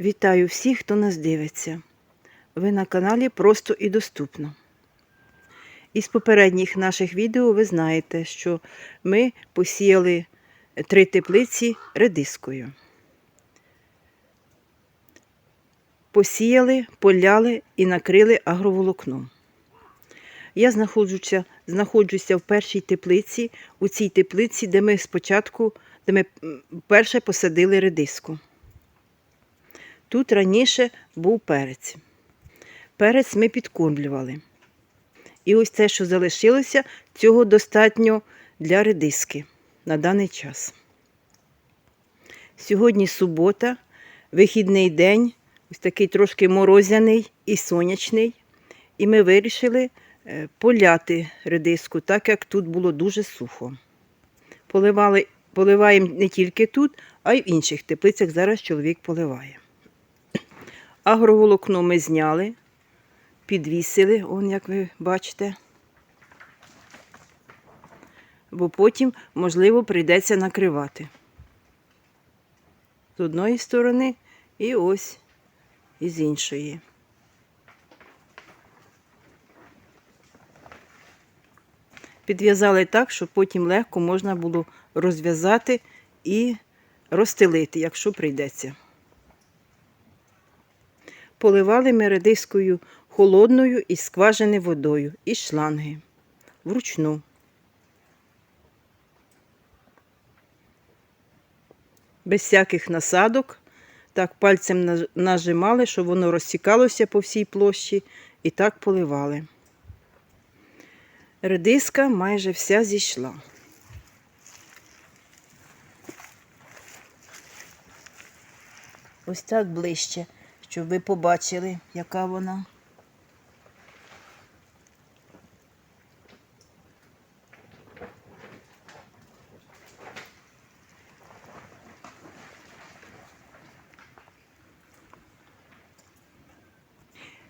Вітаю всіх, хто нас дивиться. Ви на каналі Просто і доступно. Із попередніх наших відео ви знаєте, що ми посіяли три теплиці редискою. Посіяли, поляли і накрили агроволокном. Я знаходжуся, знаходжуся в першій теплиці, у цій теплиці, де ми спочатку, де ми перше посадили редиску. Тут раніше був перець. Перець ми підкормлювали. І ось те, що залишилося, цього достатньо для редиски на даний час. Сьогодні субота, вихідний день, ось такий трошки морозяний і сонячний. І ми вирішили е, поляти редиску, так як тут було дуже сухо. Поливали, поливаємо не тільки тут, а й в інших теплицях. Зараз чоловік поливає. Агроволокно ми зняли, підвісили, он, як ви бачите. Бо потім, можливо, прийдеться накривати. З одної сторони і ось із іншої. Підв'язали так, щоб потім легко можна було розв'язати і розстелити, якщо прийдеться. Поливали ми редискою холодною із скважини водою, із шланги. Вручну. Без всяких насадок. Так пальцем нажимали, щоб воно розсікалося по всій площі, і так поливали. Редиска майже вся зійшла. Ось так ближче, щоб ви побачили, яка вона.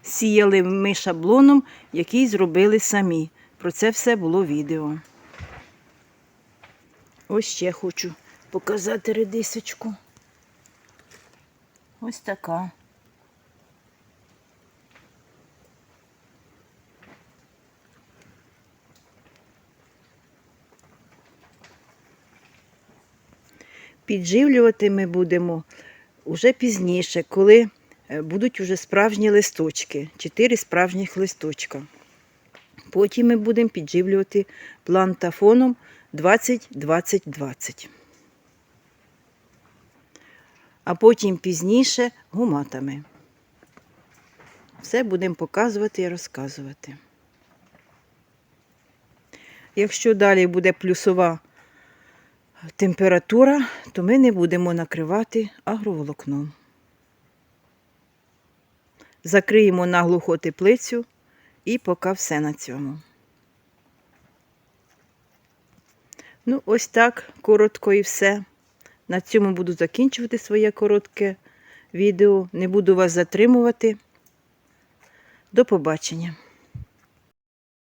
Сіяли ми шаблоном, який зробили самі. Про це все було відео. Ось ще хочу показати редисочку. Ось така. Підживлювати ми будемо уже пізніше, коли е, будуть уже справжні листочки, чотири справжніх листочка. Потім ми будемо підживлювати плантафоном 20-20-20. А потім пізніше гуматами. Все будемо показувати і розказувати. Якщо далі буде плюсова температура, то ми не будемо накривати агроволокном. Закриємо наглухо теплицю і поки все на цьому. Ну, ось так, коротко і все. На цьому буду закінчувати своє коротке відео. Не буду вас затримувати. До побачення.